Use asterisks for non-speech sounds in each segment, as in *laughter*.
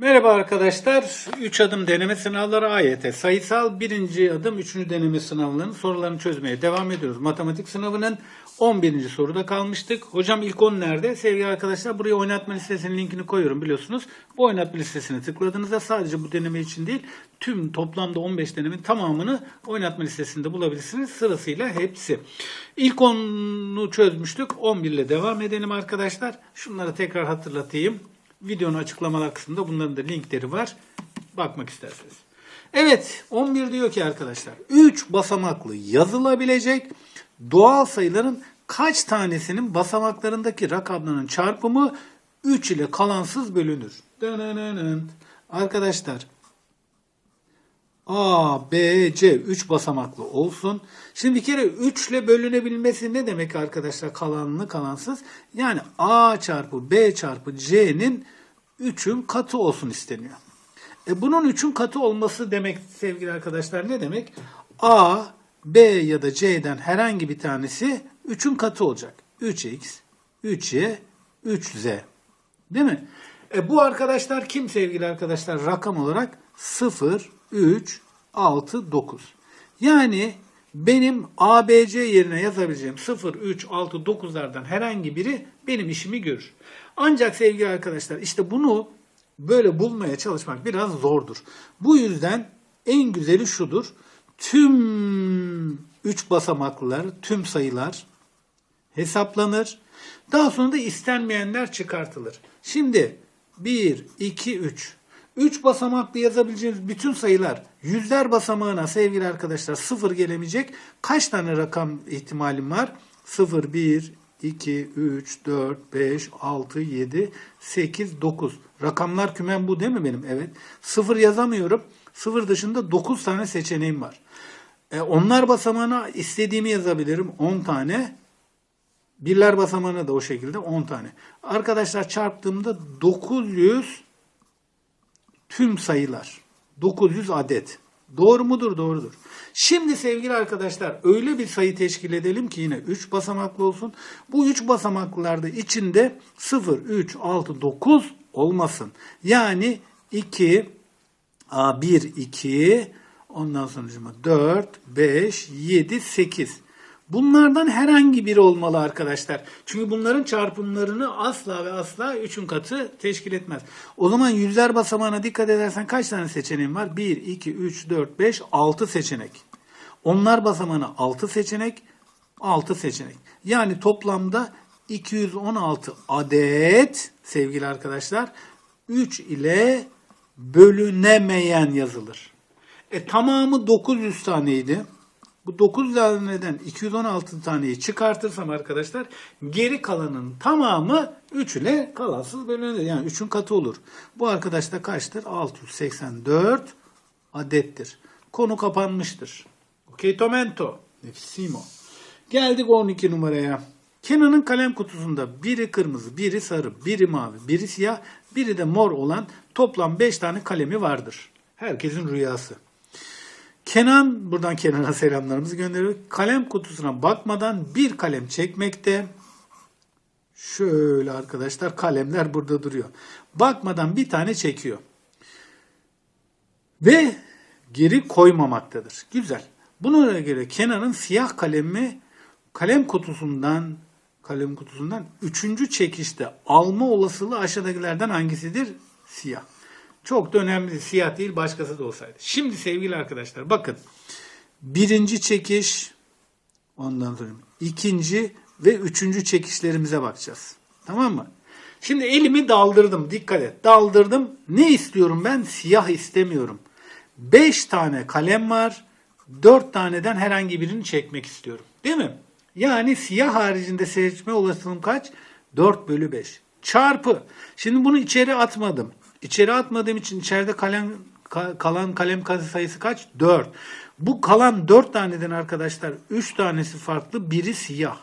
Merhaba arkadaşlar. 3 adım deneme sınavları AYT. Sayısal birinci adım 3. deneme sınavlarının sorularını çözmeye devam ediyoruz. Matematik sınavının 11. soruda kalmıştık. Hocam ilk 10 nerede? Sevgili arkadaşlar buraya oynatma listesinin linkini koyuyorum biliyorsunuz. Bu oynatma listesine tıkladığınızda sadece bu deneme için değil tüm toplamda 15 denemenin tamamını oynatma listesinde bulabilirsiniz. Sırasıyla hepsi. İlk 10'u çözmüştük. 11 ile devam edelim arkadaşlar. Şunları tekrar hatırlatayım. Videonun açıklamalar kısmında bunların da linkleri var. Bakmak isterseniz. Evet 11 diyor ki arkadaşlar 3 basamaklı yazılabilecek doğal sayıların kaç tanesinin basamaklarındaki rakamların çarpımı 3 ile kalansız bölünür. Arkadaşlar A, B, C 3 basamaklı olsun. Şimdi bir kere 3 ile bölünebilmesi ne demek arkadaşlar kalanlı kalansız? Yani A çarpı B çarpı C'nin 3'ün katı olsun isteniyor. E bunun 3'ün katı olması demek sevgili arkadaşlar ne demek? A, B ya da C'den herhangi bir tanesi 3'ün katı olacak. 3x, 3y, 3z. Değil mi? E bu arkadaşlar kim sevgili arkadaşlar? Rakam olarak 0, 3, 6, 9. Yani benim ABC yerine yazabileceğim 0, 3, 6, 9'lardan herhangi biri benim işimi görür. Ancak sevgili arkadaşlar işte bunu böyle bulmaya çalışmak biraz zordur. Bu yüzden en güzeli şudur. Tüm 3 basamaklılar, tüm sayılar hesaplanır. Daha sonra da istenmeyenler çıkartılır. Şimdi 1, 2, 3. 3 basamaklı yazabileceğimiz bütün sayılar yüzler basamağına sevgili arkadaşlar 0 gelemeyecek. Kaç tane rakam ihtimalim var? 0, 1, 2, 3, 4, 5, 6, 7, 8, 9. Rakamlar kümem bu değil mi benim? Evet. 0 yazamıyorum. 0 dışında 9 tane seçeneğim var. E, onlar basamağına istediğimi yazabilirim. 10 tane. Birler basamağına da o şekilde 10 tane. Arkadaşlar çarptığımda 900 tüm sayılar. 900 adet. Doğru mudur? Doğrudur. Şimdi sevgili arkadaşlar öyle bir sayı teşkil edelim ki yine 3 basamaklı olsun. Bu 3 basamaklılarda içinde 0, 3, 6, 9 olmasın. Yani 2, 1, 2, ondan sonra 4, 5, 7, 8. Bunlardan herhangi biri olmalı arkadaşlar. Çünkü bunların çarpımlarını asla ve asla 3'ün katı teşkil etmez. O zaman yüzler basamağına dikkat edersen kaç tane seçeneğim var? 1, 2, 3, 4, 5, 6 seçenek. Onlar basamağına 6 seçenek, 6 seçenek. Yani toplamda 216 adet sevgili arkadaşlar 3 ile bölünemeyen yazılır. E tamamı 900 taneydi. Bu 9 taneden 216 taneyi çıkartırsam arkadaşlar geri kalanın tamamı 3 ile kalansız bölünür. Yani 3'ün katı olur. Bu arkadaşta kaçtır? 684 adettir. Konu kapanmıştır. Ok tomento. Nefisimo. Geldik 12 numaraya. Kenan'ın kalem kutusunda biri kırmızı, biri sarı, biri mavi, biri siyah, biri de mor olan toplam 5 tane kalemi vardır. Herkesin rüyası. Kenan, buradan Kenan'a selamlarımızı gönderiyor. Kalem kutusuna bakmadan bir kalem çekmekte. Şöyle arkadaşlar kalemler burada duruyor. Bakmadan bir tane çekiyor. Ve geri koymamaktadır. Güzel. Buna göre Kenan'ın siyah kalemi kalem kutusundan kalem kutusundan üçüncü çekişte alma olasılığı aşağıdakilerden hangisidir? Siyah. Çok da önemli siyah değil başkası da olsaydı. Şimdi sevgili arkadaşlar bakın. Birinci çekiş ondan sonra ikinci ve üçüncü çekişlerimize bakacağız. Tamam mı? Şimdi elimi daldırdım. Dikkat et. Daldırdım. Ne istiyorum ben? Siyah istemiyorum. Beş tane kalem var. Dört taneden herhangi birini çekmek istiyorum. Değil mi? Yani siyah haricinde seçme olasılığım kaç? 4 bölü 5. Çarpı. Şimdi bunu içeri atmadım. İçeri atmadığım için içeride kalem ka- kalan kalem sayısı kaç? 4. Bu kalan 4 taneden arkadaşlar 3 tanesi farklı, biri siyah.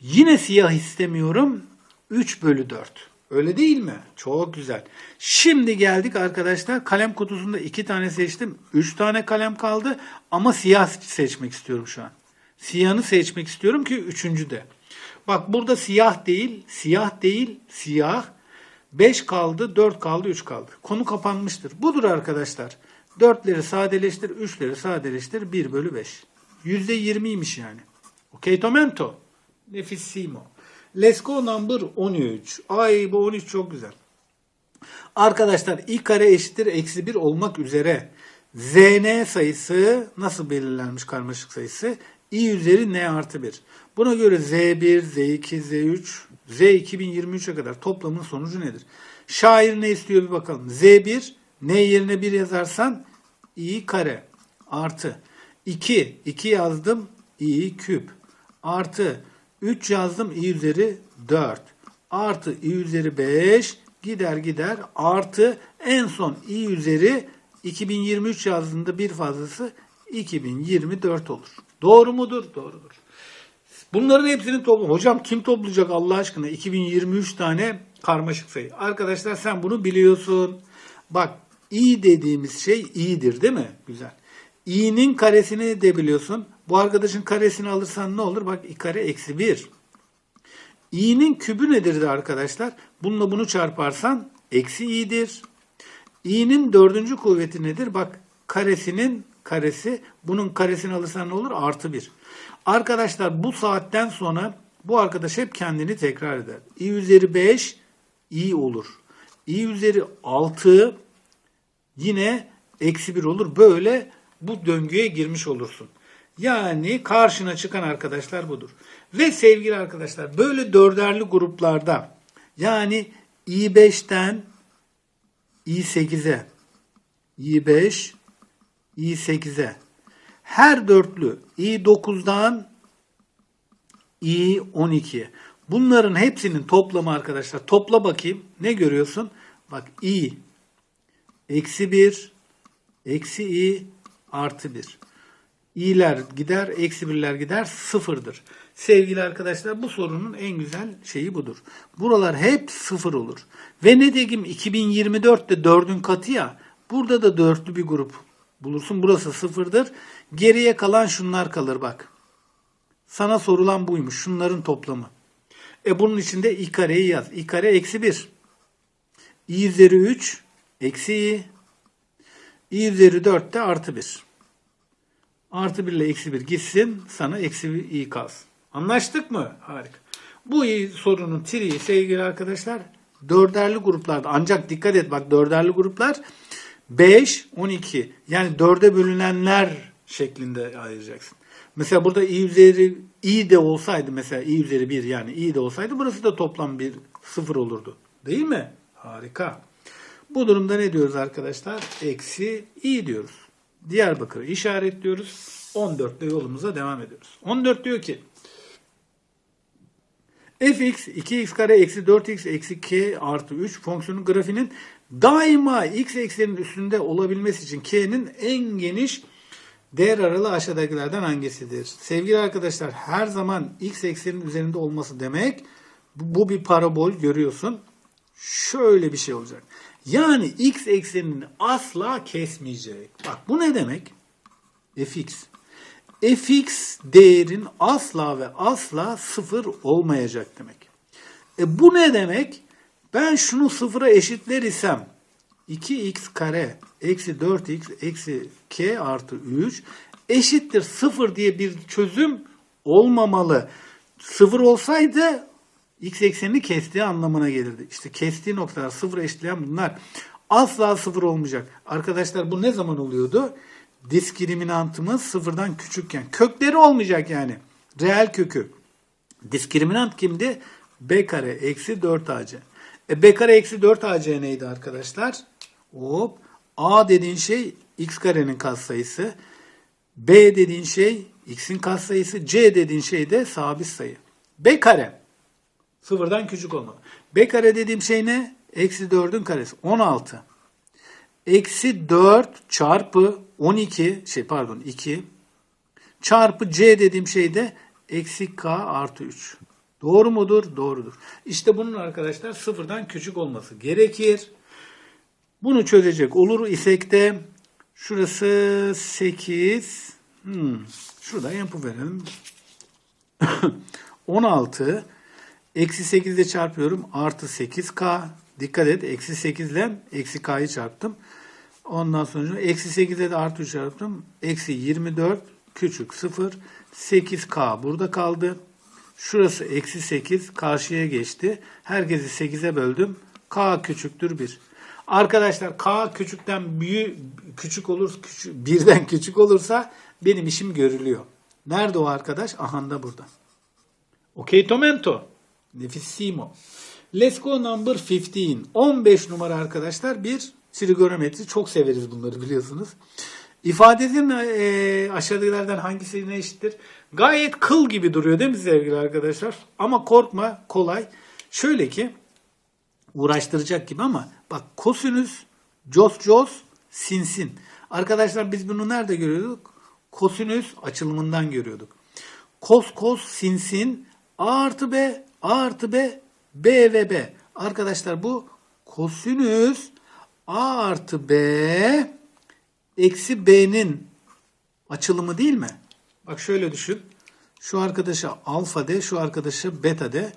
Yine siyah istemiyorum. 3 bölü 4. Öyle değil mi? Çok güzel. Şimdi geldik arkadaşlar. Kalem kutusunda 2 tane seçtim. 3 tane kalem kaldı. Ama siyah seçmek istiyorum şu an. Siyahını seçmek istiyorum ki üçüncü de. Bak burada siyah değil, siyah değil, siyah. 5 kaldı, 4 kaldı, 3 kaldı. Konu kapanmıştır. Budur arkadaşlar. 4'leri sadeleştir, 3'leri sadeleştir. 1 bölü 5. %20'ymiş yani. Ok tomento. Nefissimo. Let's go number 13. Ay bu 13 çok güzel. Arkadaşlar i kare eşittir eksi 1 olmak üzere zn sayısı nasıl belirlenmiş karmaşık sayısı? i üzeri n artı 1. Buna göre z1, z2, z3, z 2023'e kadar toplamın sonucu nedir? Şair ne istiyor bir bakalım. z1 n yerine 1 yazarsan i kare artı 2, 2 yazdım i küp artı 3 yazdım i üzeri 4 artı i üzeri 5 gider gider artı en son i üzeri 2023 yazdığında bir fazlası 2024 olur. Doğru mudur? Doğrudur. Bunların hepsini toplam. Hocam kim toplayacak Allah aşkına? 2023 tane karmaşık sayı. Arkadaşlar sen bunu biliyorsun. Bak i dediğimiz şey i'dir değil mi? Güzel. i'nin karesini de biliyorsun. Bu arkadaşın karesini alırsan ne olur? Bak i kare eksi 1. i'nin kübü nedir de arkadaşlar? Bununla bunu çarparsan eksi i'dir. i'nin dördüncü kuvveti nedir? Bak karesinin karesi. Bunun karesini alırsan ne olur? Artı 1. Arkadaşlar bu saatten sonra bu arkadaş hep kendini tekrar eder. i üzeri 5 i olur. i üzeri 6 yine eksi 1 olur. Böyle bu döngüye girmiş olursun. Yani karşına çıkan arkadaşlar budur. Ve sevgili arkadaşlar böyle dörderli gruplarda yani i5'ten i8'e i5 i8'e her dörtlü i9'dan i12. Bunların hepsinin toplamı arkadaşlar. Topla bakayım. Ne görüyorsun? Bak i eksi 1 eksi i artı 1. i'ler gider, eksi birler gider, sıfırdır. Sevgili arkadaşlar bu sorunun en güzel şeyi budur. Buralar hep sıfır olur. Ve ne diyeyim 2024'te 4'ün katı ya, burada da dörtlü bir grup bulursun. Burası sıfırdır. Geriye kalan şunlar kalır bak. Sana sorulan buymuş. Şunların toplamı. E bunun içinde i kareyi yaz. i kare eksi 1. i üzeri 3 eksi i. i üzeri 4 de artı 1. Artı 1 ile eksi 1 gitsin. Sana eksi 1 i kalsın. Anlaştık mı? Harika. Bu sorunun triği sevgili arkadaşlar dörderli gruplarda ancak dikkat et bak dörderli gruplar 5, 12 yani 4'e bölünenler şeklinde ayıracaksın. Mesela burada i üzeri i de olsaydı mesela i üzeri 1 yani i de olsaydı burası da toplam bir sıfır olurdu. Değil mi? Harika. Bu durumda ne diyoruz arkadaşlar? Eksi i diyoruz. Diyarbakır'ı işaretliyoruz. 14'te yolumuza devam ediyoruz. 14 diyor ki fx 2x kare eksi 4x eksi k artı 3 fonksiyonun grafiğinin daima x eksenin üstünde olabilmesi için k'nin en geniş değer aralığı aşağıdakilerden hangisidir? Sevgili arkadaşlar her zaman x eksenin üzerinde olması demek bu, bir parabol görüyorsun. Şöyle bir şey olacak. Yani x eksenini asla kesmeyecek. Bak bu ne demek? fx fx değerin asla ve asla sıfır olmayacak demek. E bu ne demek? Ben şunu sıfıra eşitler isem 2x kare eksi 4x eksi k artı 3 eşittir sıfır diye bir çözüm olmamalı. Sıfır olsaydı x eksenini kestiği anlamına gelirdi. İşte kestiği noktalar sıfır eşitleyen bunlar. Asla sıfır olmayacak. Arkadaşlar bu ne zaman oluyordu? diskriminantımız sıfırdan küçükken. Kökleri olmayacak yani. Reel kökü. Diskriminant kimdi? B kare eksi 4AC. E B kare eksi 4AC neydi arkadaşlar? Hop. A dediğin şey x karenin katsayısı. B dediğin şey x'in katsayısı. C dediğin şey de sabit sayı. B kare. Sıfırdan küçük olmalı. B kare dediğim şey ne? Eksi 4'ün karesi. 16 eksi 4 çarpı 12 şey pardon 2 çarpı c dediğim şey de eksi k artı 3. Doğru mudur? Doğrudur. İşte bunun arkadaşlar sıfırdan küçük olması gerekir. Bunu çözecek olur isek de şurası 8 hmm, şurada yapıverelim. 16 *coughs* eksi 8 ile çarpıyorum artı 8k Dikkat et. Eksi 8 ile eksi k'yı çarptım. Ondan sonra eksi 8'e de artı 3 çarptım. Eksi 24 küçük 0. 8k burada kaldı. Şurası eksi 8 karşıya geçti. Herkesi 8'e böldüm. K küçüktür 1. Arkadaşlar K küçükten büyük küçük olur, küçük, birden küçük olursa benim işim görülüyor. Nerede o arkadaş? Aha da burada. Okay, Tomento. Nefissimo. Let's go number 15. 15 numara arkadaşlar bir trigonometri. Çok severiz bunları biliyorsunuz. İfadesinin e, aşağıdakilerden hangisine eşittir? Gayet kıl gibi duruyor değil mi sevgili arkadaşlar? Ama korkma kolay. Şöyle ki uğraştıracak gibi ama bak kosinüs, cos cos, sin sin. Arkadaşlar biz bunu nerede görüyorduk? Kosinüs açılımından görüyorduk. Kos kos sin sin a artı b a artı b b ve b. Arkadaşlar bu kosinüs a artı b eksi b'nin açılımı değil mi? Bak şöyle düşün. Şu arkadaşa alfa de, şu arkadaşa beta de.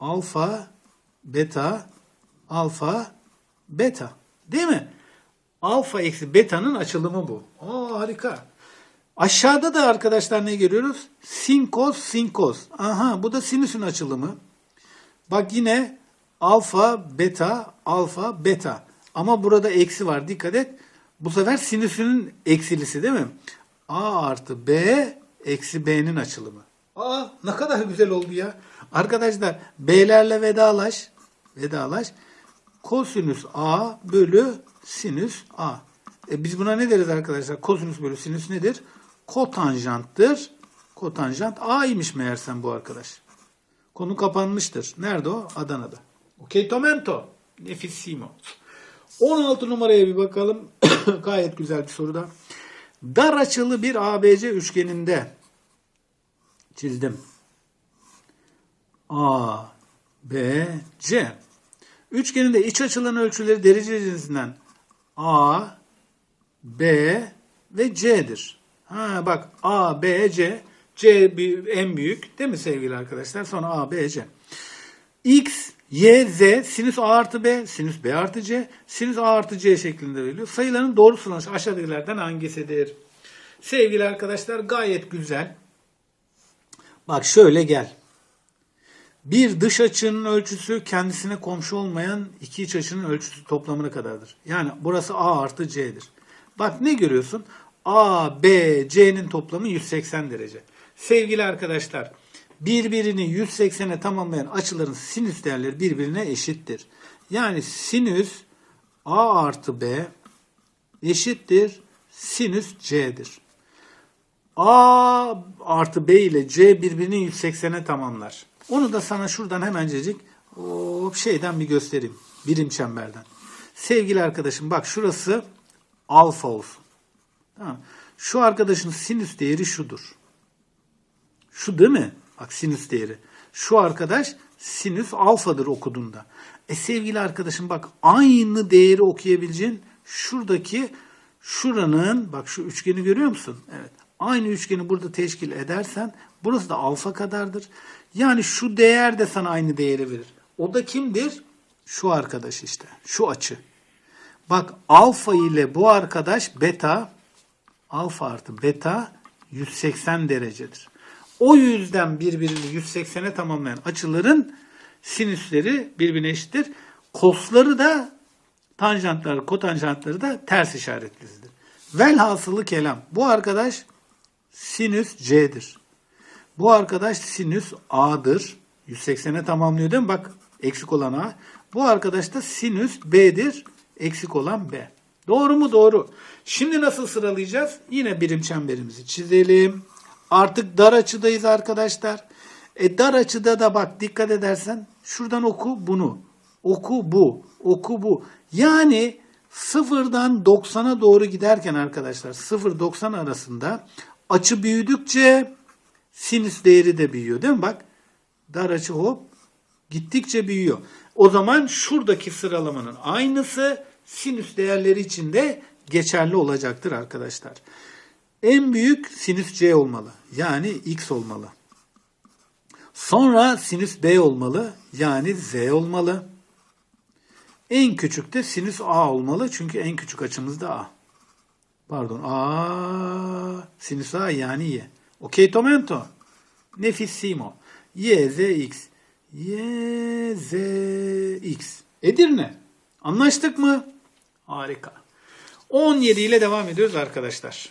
Alfa, beta, alfa, beta. Değil mi? Alfa eksi beta'nın açılımı bu. Aa harika. Aşağıda da arkadaşlar ne görüyoruz? Sin kos, sin kos. Aha bu da sinüsün açılımı. Bak yine alfa, beta, alfa, beta. Ama burada eksi var. Dikkat et. Bu sefer sinüsünün eksilisi değil mi? A artı B eksi B'nin açılımı. Aa ne kadar güzel oldu ya. Arkadaşlar B'lerle vedalaş. Vedalaş. Kosinüs A bölü sinüs A. E biz buna ne deriz arkadaşlar? Kosinüs bölü sinüs nedir? Kotanjanttır. Kotanjant A'ymış meğersem bu arkadaş. Konu kapanmıştır. Nerede o? Adana'da. Okey tomento. Nefissimo. 16 numaraya bir bakalım. *coughs* Gayet güzel bir soru da. Dar açılı bir ABC üçgeninde çizdim. A, B, C. Üçgeninde iç açılan ölçüleri derece cinsinden A, B ve C'dir. Ha bak A, B, C. C en büyük değil mi sevgili arkadaşlar? Sonra A, B, C. X, Y, Z, sinüs A artı B, sinüs B artı C, sinüs A artı C şeklinde veriliyor. Sayıların doğru sıralaması aşağıdakilerden hangisidir? Sevgili arkadaşlar gayet güzel. Bak şöyle gel. Bir dış açının ölçüsü kendisine komşu olmayan iki iç açının ölçüsü toplamına kadardır. Yani burası A artı C'dir. Bak ne görüyorsun? A, B, C'nin toplamı 180 derece. Sevgili arkadaşlar birbirini 180'e tamamlayan açıların sinüs değerleri birbirine eşittir. Yani sinüs A artı B eşittir sinüs C'dir. A artı B ile C birbirini 180'e tamamlar. Onu da sana şuradan hemencecik o şeyden bir göstereyim. Birim çemberden. Sevgili arkadaşım bak şurası alfa olsun. Tamam. Şu arkadaşın sinüs değeri şudur. Şu değil mi? Bak sinüs değeri. Şu arkadaş sinüs alfadır okuduğunda. E sevgili arkadaşım bak aynı değeri okuyabileceğin şuradaki şuranın bak şu üçgeni görüyor musun? Evet. Aynı üçgeni burada teşkil edersen burası da alfa kadardır. Yani şu değer de sana aynı değeri verir. O da kimdir? Şu arkadaş işte. Şu açı. Bak alfa ile bu arkadaş beta alfa artı beta 180 derecedir. O yüzden birbirini 180'e tamamlayan açıların sinüsleri birbirine eşittir. Kosları da tanjantları, kotanjantları da ters işaretlidir. Velhasılı kelam. Bu arkadaş sinüs C'dir. Bu arkadaş sinüs A'dır. 180'e tamamlıyor değil mi? Bak eksik olan A. Bu arkadaş da sinüs B'dir. Eksik olan B. Doğru mu? Doğru. Şimdi nasıl sıralayacağız? Yine birim çemberimizi çizelim. Artık dar açıdayız arkadaşlar. E dar açıda da bak dikkat edersen şuradan oku bunu. Oku bu. Oku bu. Yani sıfırdan 90'a doğru giderken arkadaşlar 0-90 arasında açı büyüdükçe sinüs değeri de büyüyor değil mi? Bak dar açı hop gittikçe büyüyor. O zaman şuradaki sıralamanın aynısı sinüs değerleri için de geçerli olacaktır arkadaşlar. En büyük sinüs C olmalı. Yani X olmalı. Sonra sinüs B olmalı. Yani Z olmalı. En küçük de sinüs A olmalı. Çünkü en küçük açımız da A. Pardon. A sinüs A yani Y. Okey Tomento. Nefissimo. Y, Z, X. Y, Z, X. Edirne. Anlaştık mı? Harika. 17 ile devam ediyoruz arkadaşlar.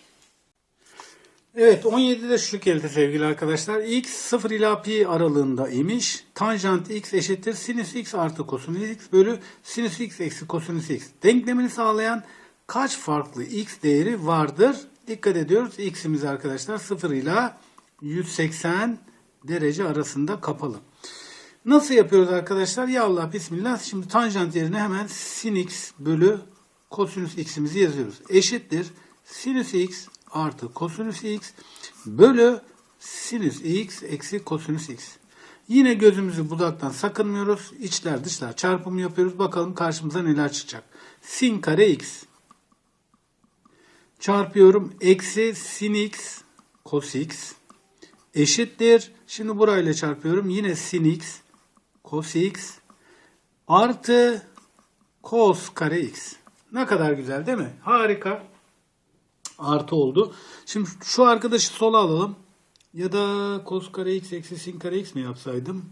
Evet 17'de şu geldi sevgili arkadaşlar. X 0 ila pi aralığında imiş. Tanjant x eşittir sinüs x artı kosinüs x bölü sinüs x eksi kosinüs x. Denklemini sağlayan kaç farklı x değeri vardır? Dikkat ediyoruz. X'imiz arkadaşlar 0 ila 180 derece arasında kapalı. Nasıl yapıyoruz arkadaşlar? Ya Allah bismillah. Şimdi tanjant yerine hemen sin x bölü kosinüs x'imizi yazıyoruz. Eşittir sinüs x artı kosinüs x bölü sinüs x eksi kosinüs x. Yine gözümüzü budaktan sakınmıyoruz. İçler dışlar çarpımı yapıyoruz. Bakalım karşımıza neler çıkacak. Sin kare x çarpıyorum. Eksi sin x cos x eşittir. Şimdi burayla çarpıyorum. Yine sin x cos x artı cos kare x. Ne kadar güzel değil mi? Harika. Artı oldu. Şimdi şu arkadaşı sola alalım. Ya da cos kare x eksi sin kare x mi yapsaydım?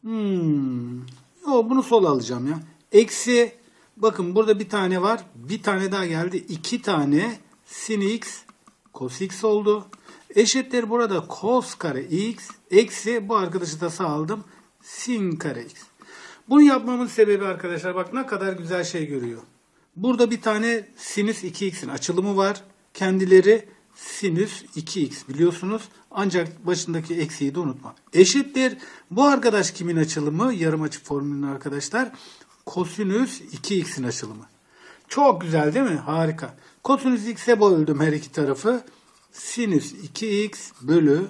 Hmm. Yo, bunu sola alacağım ya. Eksi bakın burada bir tane var. Bir tane daha geldi. İki tane sin x cos x oldu. Eşittir burada cos kare x eksi bu arkadaşı da sağ aldım. Sin kare x. Bunu yapmamın sebebi arkadaşlar bak ne kadar güzel şey görüyor. Burada bir tane sinüs 2x'in açılımı var. Kendileri sinüs 2x biliyorsunuz. Ancak başındaki eksiği de unutma. Eşittir. Bu arkadaş kimin açılımı? Yarım açı formülünün arkadaşlar. Kosinüs 2x'in açılımı. Çok güzel değil mi? Harika. Kosinüs x'e böldüm her iki tarafı. Sinüs 2x bölü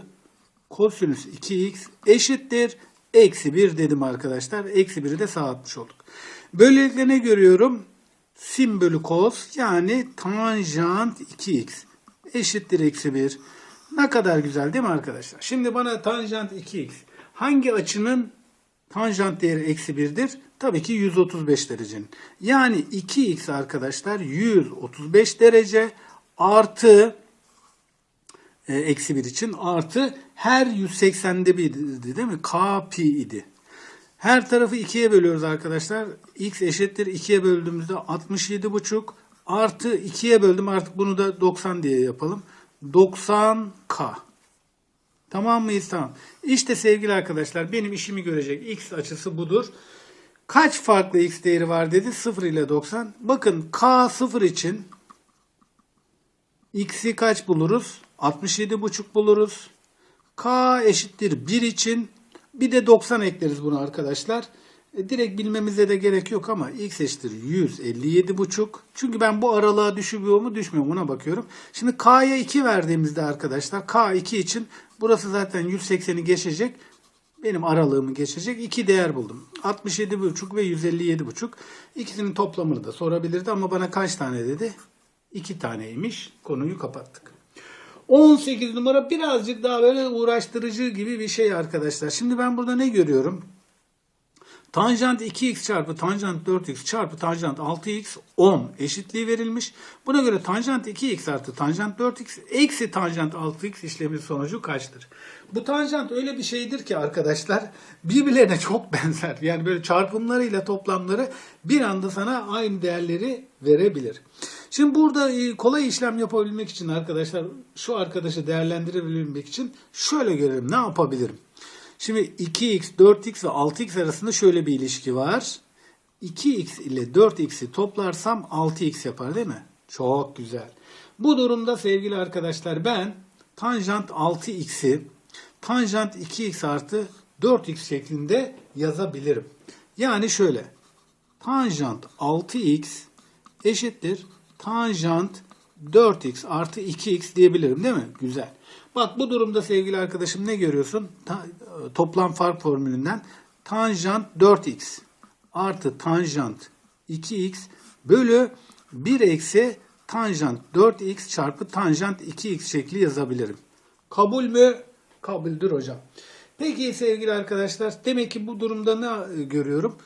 kosinüs 2x eşittir. Eksi 1 dedim arkadaşlar. Eksi 1'i de sağ olduk. Böylelikle ne görüyorum? Sin bölü kos yani tanjant 2x eşittir eksi 1. Ne kadar güzel değil mi arkadaşlar? Şimdi bana tanjant 2x hangi açının tanjant değeri eksi 1'dir? Tabii ki 135 derecenin. Yani 2x arkadaşlar 135 derece artı e, eksi 1 için artı her 180'de bir değil mi? K pi idi. Her tarafı 2'ye bölüyoruz arkadaşlar. X eşittir 2'ye böldüğümüzde 67,5 artı 2'ye böldüm artık bunu da 90 diye yapalım. 90K. Tamam mıyız? Tamam. İşte sevgili arkadaşlar benim işimi görecek X açısı budur. Kaç farklı X değeri var dedi? 0 ile 90. Bakın K 0 için X'i kaç buluruz? 67,5 buluruz. K eşittir 1 için bir de 90 ekleriz bunu arkadaşlar. E, direkt bilmemize de gerek yok ama x eşittir 157,5. Çünkü ben bu aralığa düşüyor mu düşmüyor mu ona bakıyorum. Şimdi k'ya 2 verdiğimizde arkadaşlar k 2 için burası zaten 180'i geçecek. Benim aralığımı geçecek. iki değer buldum. 67,5 ve 157,5. İkisinin toplamını da sorabilirdi ama bana kaç tane dedi? 2 taneymiş. Konuyu kapattık. 18 numara birazcık daha böyle uğraştırıcı gibi bir şey arkadaşlar. Şimdi ben burada ne görüyorum? Tanjant 2x çarpı tanjant 4x çarpı tanjant 6x 10 eşitliği verilmiş. Buna göre tanjant 2x artı tanjant 4x eksi tanjant 6x işlemi sonucu kaçtır? Bu tanjant öyle bir şeydir ki arkadaşlar birbirlerine çok *laughs* benzer. Yani böyle çarpımlarıyla toplamları bir anda sana aynı değerleri verebilir. Şimdi burada e, kolay işlem yapabilmek için arkadaşlar şu arkadaşı değerlendirebilmek için şöyle görelim ne yapabilirim? Şimdi 2x, 4x ve 6x arasında şöyle bir ilişki var. 2x ile 4x'i toplarsam 6x yapar değil mi? Çok güzel. Bu durumda sevgili arkadaşlar ben tanjant 6x'i tanjant 2x artı 4x şeklinde yazabilirim. Yani şöyle tanjant 6x eşittir tanjant 4x artı 2x diyebilirim değil mi? Güzel. Bak bu durumda sevgili arkadaşım ne görüyorsun? Ta, toplam fark formülünden tanjant 4x artı tanjant 2x bölü 1 eksi tanjant 4x çarpı tanjant 2x şekli yazabilirim. Kabul mü? Kabuldür hocam. Peki sevgili arkadaşlar demek ki bu durumda ne görüyorum?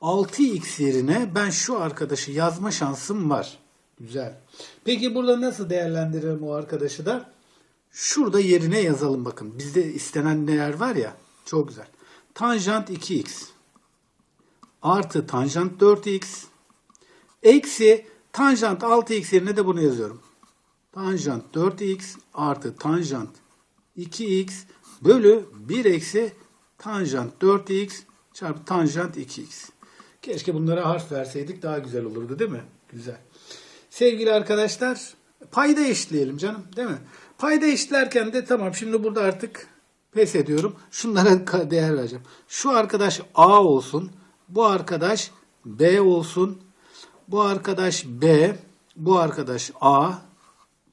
6x yerine ben şu arkadaşı yazma şansım var. Güzel. Peki burada nasıl değerlendirelim o arkadaşı da? Şurada yerine yazalım bakın. Bizde istenen değer var ya. Çok güzel. Tanjant 2x artı tanjant 4x eksi tanjant 6x yerine de bunu yazıyorum. Tanjant 4x artı tanjant 2x bölü 1 eksi tanjant 4x çarpı tanjant 2x. Keşke bunlara harf verseydik daha güzel olurdu değil mi? Güzel. Sevgili arkadaşlar payda eşitleyelim canım değil mi? Payda eşitlerken de tamam şimdi burada artık pes ediyorum. Şunlara değer vereceğim. Şu arkadaş A olsun. Bu arkadaş B olsun. Bu arkadaş B. Bu arkadaş A.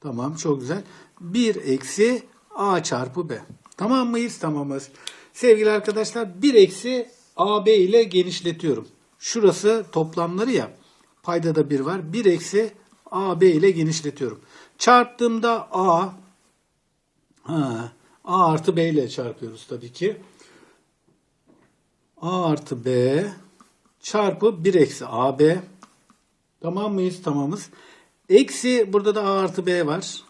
Tamam çok güzel. 1 eksi A çarpı B. Tamam mıyız? Tamamız. Sevgili arkadaşlar 1 eksi AB ile genişletiyorum. Şurası toplamları ya. Payda da 1 var. 1 eksi AB ile genişletiyorum. Çarptığımda A ha, A artı B ile çarpıyoruz tabii ki. A artı B çarpı 1 eksi AB. Tamam mıyız? Tamamız. Eksi burada da A artı B var.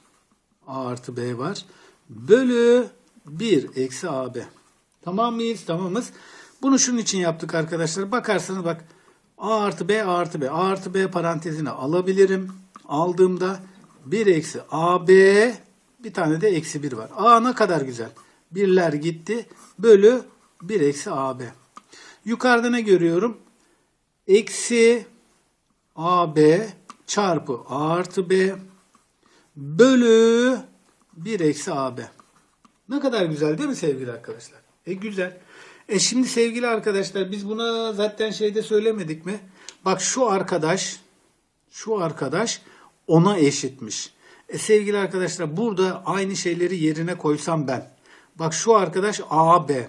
A artı B var. Bölü 1 eksi AB. Tamam mıyız? Tamamız. Bunu şunun için yaptık arkadaşlar. Bakarsanız bak A artı B A artı B. A artı B parantezine alabilirim. Aldığımda 1 eksi AB bir tane de eksi 1 var. A ne kadar güzel. Birler gitti. Bölü 1 eksi AB. Yukarıda ne görüyorum? Eksi AB çarpı A artı B bölü 1 eksi AB. Ne kadar güzel değil mi sevgili arkadaşlar? E güzel. E şimdi sevgili arkadaşlar biz buna zaten şeyde söylemedik mi? Bak şu arkadaş şu arkadaş ona eşitmiş. E sevgili arkadaşlar burada aynı şeyleri yerine koysam ben. Bak şu arkadaş AB.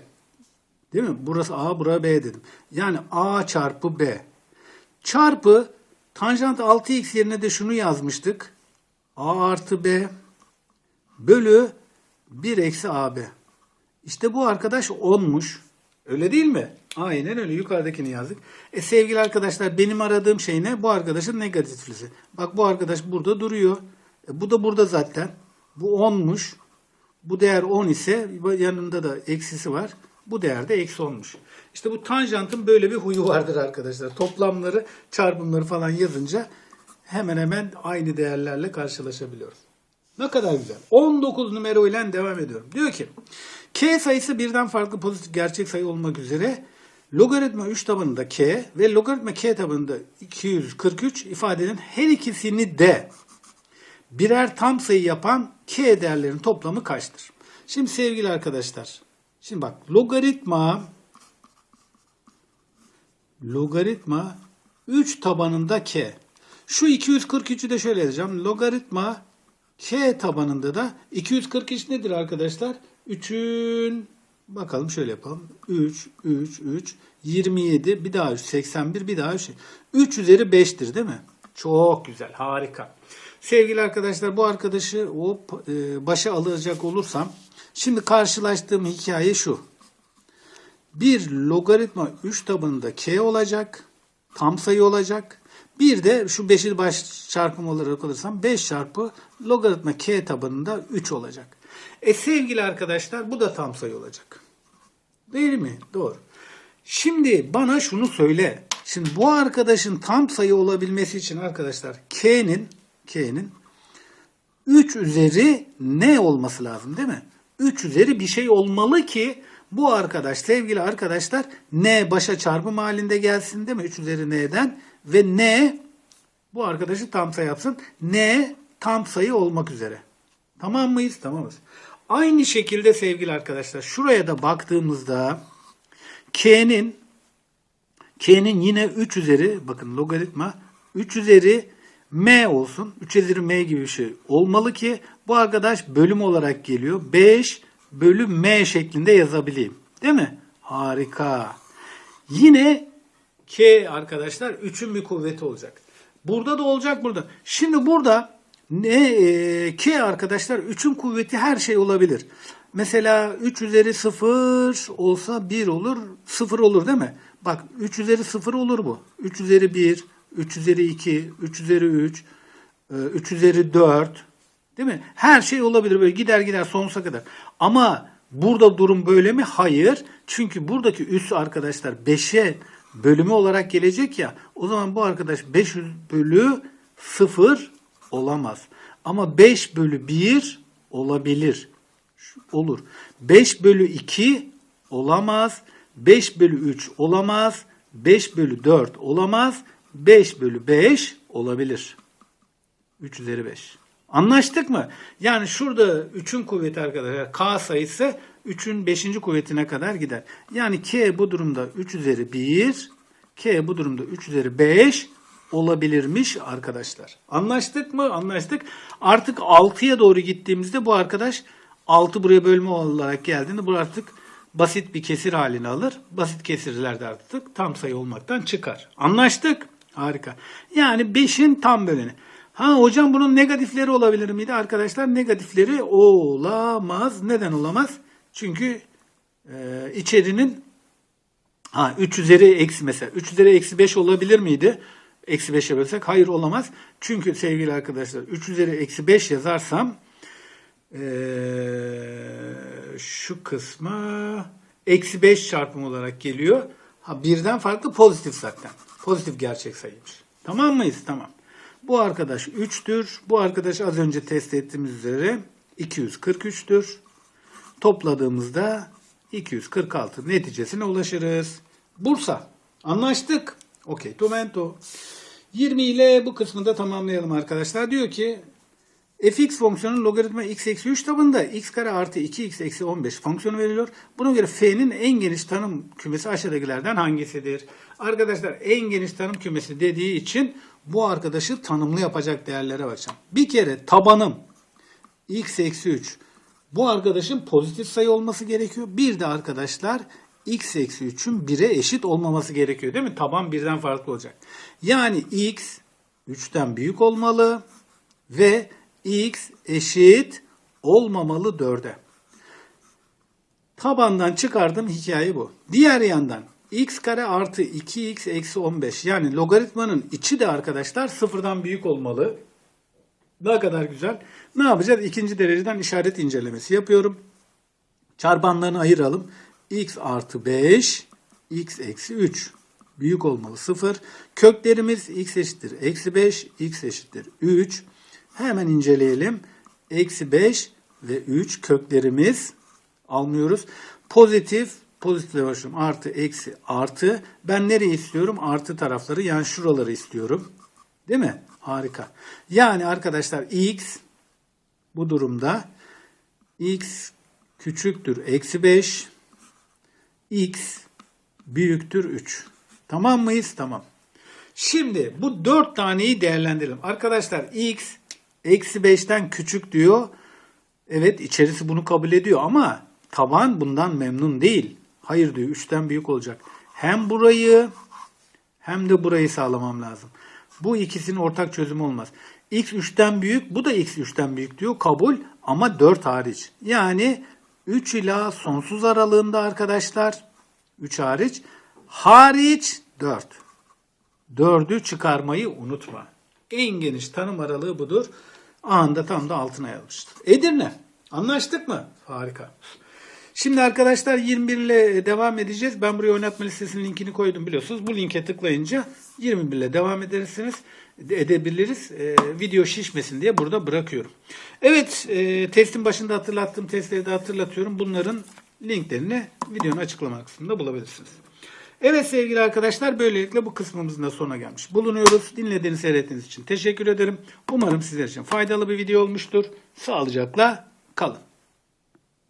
Değil mi? Burası A, burası B dedim. Yani A çarpı B. Çarpı tanjant 6x yerine de şunu yazmıştık. A artı B bölü 1 eksi AB. İşte bu arkadaş 10'muş. Öyle değil mi? Aynen öyle. Yukarıdakini yazdık. E sevgili arkadaşlar benim aradığım şey ne? Bu arkadaşın negatiflisi. Bak bu arkadaş burada duruyor. E, bu da burada zaten. Bu 10'muş. Bu değer 10 ise yanında da eksisi var. Bu değer de eksi 10'muş. İşte bu tanjantın böyle bir huyu vardır arkadaşlar. Toplamları, çarpımları falan yazınca hemen hemen aynı değerlerle karşılaşabiliyoruz. Ne kadar güzel. 19 numara ile devam ediyorum. Diyor ki k sayısı birden farklı pozitif gerçek sayı olmak üzere logaritma 3 tabanında k ve logaritma k tabanında 243 ifadenin her ikisini de birer tam sayı yapan k değerlerin toplamı kaçtır? Şimdi sevgili arkadaşlar, şimdi bak logaritma logaritma 3 tabanında k. Şu 243'ü de şöyle yazacağım. Logaritma k tabanında da 243 nedir arkadaşlar? 3'ün bakalım şöyle yapalım. 3, 3, 3, 27, bir daha 3, 81, bir daha 3. 3 üzeri 5'tir değil mi? Çok güzel, harika. Sevgili arkadaşlar bu arkadaşı hop, e, başa alacak olursam şimdi karşılaştığım hikaye şu. Bir logaritma 3 tabanında k olacak. Tam sayı olacak. Bir de şu 5'i baş çarpım olarak alırsam 5 çarpı logaritma k tabanında 3 olacak. E sevgili arkadaşlar bu da tam sayı olacak. Değil mi? Doğru. Şimdi bana şunu söyle. Şimdi bu arkadaşın tam sayı olabilmesi için arkadaşlar k'nin k'nin 3 üzeri ne olması lazım değil mi? 3 üzeri bir şey olmalı ki bu arkadaş sevgili arkadaşlar n başa çarpım halinde gelsin değil mi? 3 üzeri n'den ve n bu arkadaşı tam sayı yapsın. n tam sayı olmak üzere. Tamam mıyız? Tamamız. Aynı şekilde sevgili arkadaşlar şuraya da baktığımızda k'nin k'nin yine 3 üzeri bakın logaritma 3 üzeri m olsun. 3 üzeri m gibi bir şey olmalı ki bu arkadaş bölüm olarak geliyor. 5 bölü m şeklinde yazabileyim. Değil mi? Harika. Yine k arkadaşlar 3'ün bir kuvveti olacak. Burada da olacak burada. Şimdi burada ne e, k arkadaşlar 3'ün kuvveti her şey olabilir. Mesela 3 üzeri 0 olsa 1 olur, 0 olur değil mi? Bak 3 üzeri 0 olur bu. 3 üzeri 1, 3 üzeri 2, 3 üzeri 3, 3 üzeri 4. Değil mi? Her şey olabilir böyle gider gider sonsuza kadar. Ama burada durum böyle mi? Hayır. Çünkü buradaki üs arkadaşlar 5'e bölümü olarak gelecek ya. O zaman bu arkadaş 500 bölü 0 olamaz. Ama 5 bölü 1 olabilir. Olur. 5 bölü 2 olamaz. 5 bölü 3 olamaz. 5 bölü 4 olamaz. 5 bölü 5 olabilir. 3 üzeri 5. Anlaştık mı? Yani şurada 3'ün kuvveti arkadaşlar k sayısı 3'ün 5. kuvvetine kadar gider. Yani k bu durumda 3 üzeri 1, k bu durumda 3 üzeri 5 olabilirmiş arkadaşlar. Anlaştık mı? Anlaştık. Artık 6'ya doğru gittiğimizde bu arkadaş 6 buraya bölme olarak geldiğinde bu artık basit bir kesir halini alır. Basit kesirler de artık tam sayı olmaktan çıkar. Anlaştık. Harika. Yani 5'in tam böleni. Ha hocam bunun negatifleri olabilir miydi? Arkadaşlar negatifleri olamaz. Neden olamaz? Çünkü e, içerinin ha 3 üzeri eksi mesela 3 üzeri eksi 5 olabilir miydi? Eksi 5'e bölsek hayır olamaz. Çünkü sevgili arkadaşlar 3 üzeri eksi 5 yazarsam ee, şu kısma eksi 5 çarpım olarak geliyor. Ha birden farklı pozitif zaten. Pozitif gerçek sayıymış. Tamam mıyız? Tamam. Bu arkadaş 3'tür. Bu arkadaş az önce test ettiğimiz üzere 243'tür. Topladığımızda 246 neticesine ulaşırız. Bursa. Anlaştık. Okey. Tomento. 20 ile bu kısmı da tamamlayalım arkadaşlar. Diyor ki fx fonksiyonun logaritma x eksi 3 tabanında x kare artı 2x eksi 15 fonksiyonu veriliyor. Buna göre f'nin en geniş tanım kümesi aşağıdakilerden hangisidir? Arkadaşlar en geniş tanım kümesi dediği için bu arkadaşı tanımlı yapacak değerlere bakacağım. Bir kere tabanım x eksi 3 bu arkadaşın pozitif sayı olması gerekiyor. Bir de arkadaşlar x eksi 3'ün 1'e eşit olmaması gerekiyor değil mi? Taban birden farklı olacak. Yani x 3'ten büyük olmalı ve x eşit olmamalı 4'e. Tabandan çıkardım hikaye bu. Diğer yandan x kare artı 2x eksi 15 yani logaritmanın içi de arkadaşlar sıfırdan büyük olmalı. Ne kadar güzel. Ne yapacağız? İkinci dereceden işaret incelemesi yapıyorum. Çarpanlarını ayıralım. x artı 5, x eksi 3. Büyük olmalı 0. Köklerimiz x eşittir eksi 5, x eşittir 3. Hemen inceleyelim. Eksi 5 ve 3 köklerimiz almıyoruz. Pozitif, pozitifle başlıyorum. Artı, eksi, artı. Ben nereyi istiyorum? Artı tarafları yani şuraları istiyorum. Değil mi? Harika. Yani arkadaşlar x bu durumda x küçüktür eksi 5 x büyüktür 3. Tamam mıyız? Tamam. Şimdi bu 4 taneyi değerlendirelim. Arkadaşlar x eksi 5'ten küçük diyor. Evet içerisi bunu kabul ediyor ama taban bundan memnun değil. Hayır diyor 3'ten büyük olacak. Hem burayı hem de burayı sağlamam lazım. Bu ikisinin ortak çözümü olmaz. X 3'ten büyük, bu da X 3'ten büyük diyor. Kabul ama 4 hariç. Yani 3 ila sonsuz aralığında arkadaşlar. 3 hariç. Hariç 4. 4'ü çıkarmayı unutma. En geniş tanım aralığı budur. Anında tam da altına yazmıştır. Edirne. Anlaştık mı? Harika. Şimdi arkadaşlar 21 ile devam edeceğiz. Ben buraya oynatma listesinin linkini koydum biliyorsunuz. Bu linke tıklayınca 21 ile devam edersiniz. Edebiliriz. Ee, video şişmesin diye burada bırakıyorum. Evet e, testin başında hatırlattığım testleri de hatırlatıyorum. Bunların linklerini videonun açıklama kısmında bulabilirsiniz. Evet sevgili arkadaşlar böylelikle bu kısmımızın da sonuna gelmiş bulunuyoruz. Dinlediğiniz seyrettiğiniz için teşekkür ederim. Umarım sizler için faydalı bir video olmuştur. Sağlıcakla kalın.